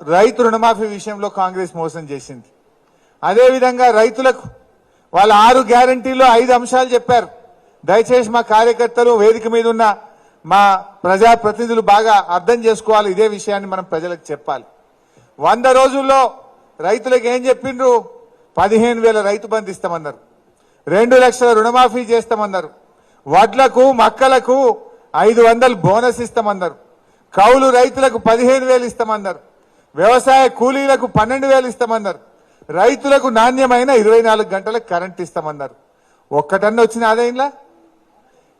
రైతు రుణమాఫీ విషయంలో కాంగ్రెస్ మోసం చేసింది. అదేవిధంగా రైతులకు వాళ్ళ ఆరు గ్యారంటీలో ఐదు అంశాలు చెప్పారు. దయచేసి మా కార్యకర్తలు వేదిక మీద ఉన్న మా ప్రజా ప్రతినిధులు బాగా అర్థం చేసుకోవాలి. ఇదే విషయాన్ని మనం ప్రజలకు చెప్పాలి. వంద రోజుల్లో రైతులకు ఏం చెప్పిండ్రు? పదిహేను వేల రైతు బంధు ఇస్తామన్నారు. రెండు లక్షల రుణమాఫీ చేస్తామన్నారు. వడ్లకు మక్కలకు ఐదు వందలు బోనస్ ఇస్తామన్నారు. కౌలు రైతులకు పదిహేను వేలు ఇస్తామన్నారు. వ్యవసాయ కూలీలకు పన్నెండు వేలు ఇస్తామన్నారు. రైతులకు నాణ్యమైన ఇరవై నాలుగు గంటలకు కరెంట్ ఇస్తామన్నారు. ఒక్కటన్నా వచ్చిన ఆదాయంలా?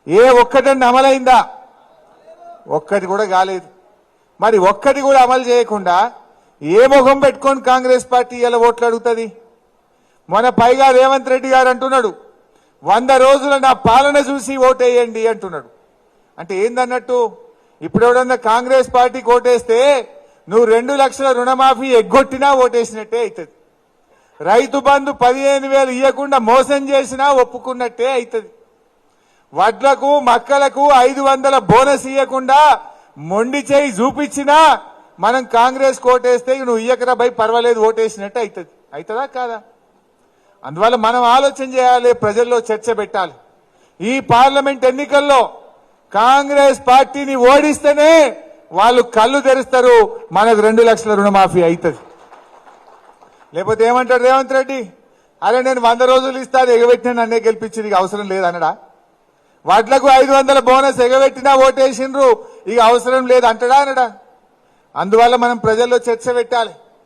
ఏ ఒక్కటన్నా అమలైందా? ఒక్కటి కూడా కాలేదు. మరి ఒక్కటి కూడా అమలు చేయకుండా ఏ ముఖం పెట్టుకొని కాంగ్రెస్ పార్టీ ఇలా ఓట్లు అడుగుతుంది? మన పైగా రేవంత్ రెడ్డి గారు అంటున్నాడు వంద రోజుల నా పాలన చూసి ఓటేయండి అంటున్నాడు. అంటే ఏందన్నట్టు? ఇప్పుడు ఎవడన్నా కాంగ్రెస్ పార్టీకి ఓటేస్తే నువ్వు రెండు లక్షల రుణమాఫీ ఎగ్గొట్టినా ఓటేసినట్టే అవుతుంది రైతు బంధు పదిహేను వేలు ఇవ్వకుండా మోసం చేసినా ఒప్పుకున్నట్టే అవుతుంది వడ్లకు మక్కలకు ఐదు వందల బోనస్ ఇవ్వకుండా మొండి చేయి చూపించినా మనం కాంగ్రెస్ కోటేస్తే నువ్వు ఇయ్యకరా భయ్ పర్వాలేదు ఓటేసినట్టు అవుతుంది అవుతుందా కాదా? అందువల్ల మనం ఆలోచన చేయాలి ప్రజల్లో చర్చ పెట్టాలి. ఈ పార్లమెంట్ ఎన్నికల్లో కాంగ్రెస్ పార్టీని ఓడిస్తేనే వాళ్ళు కళ్ళు తెరుస్తారు మనకు రెండు లక్షల రుణమాఫీ అవుతుంది లేకపోతే ఏమంటాడు రేవంత్ రెడ్డి? అరే నేను వంద రోజులు ఇస్తాను అది ఎగబెట్టిన నన్నే గెలిపించి నీకు అవసరం లేదనడా వాట్లకు ఐదు వందల బోనస్ ఎగబెట్టినా ఓటేసిండ్రు ఇక అవసరం లేదు అంటడా అనడా? అందువల్ల మనం ప్రజల్లో చర్చ పెట్టాలి.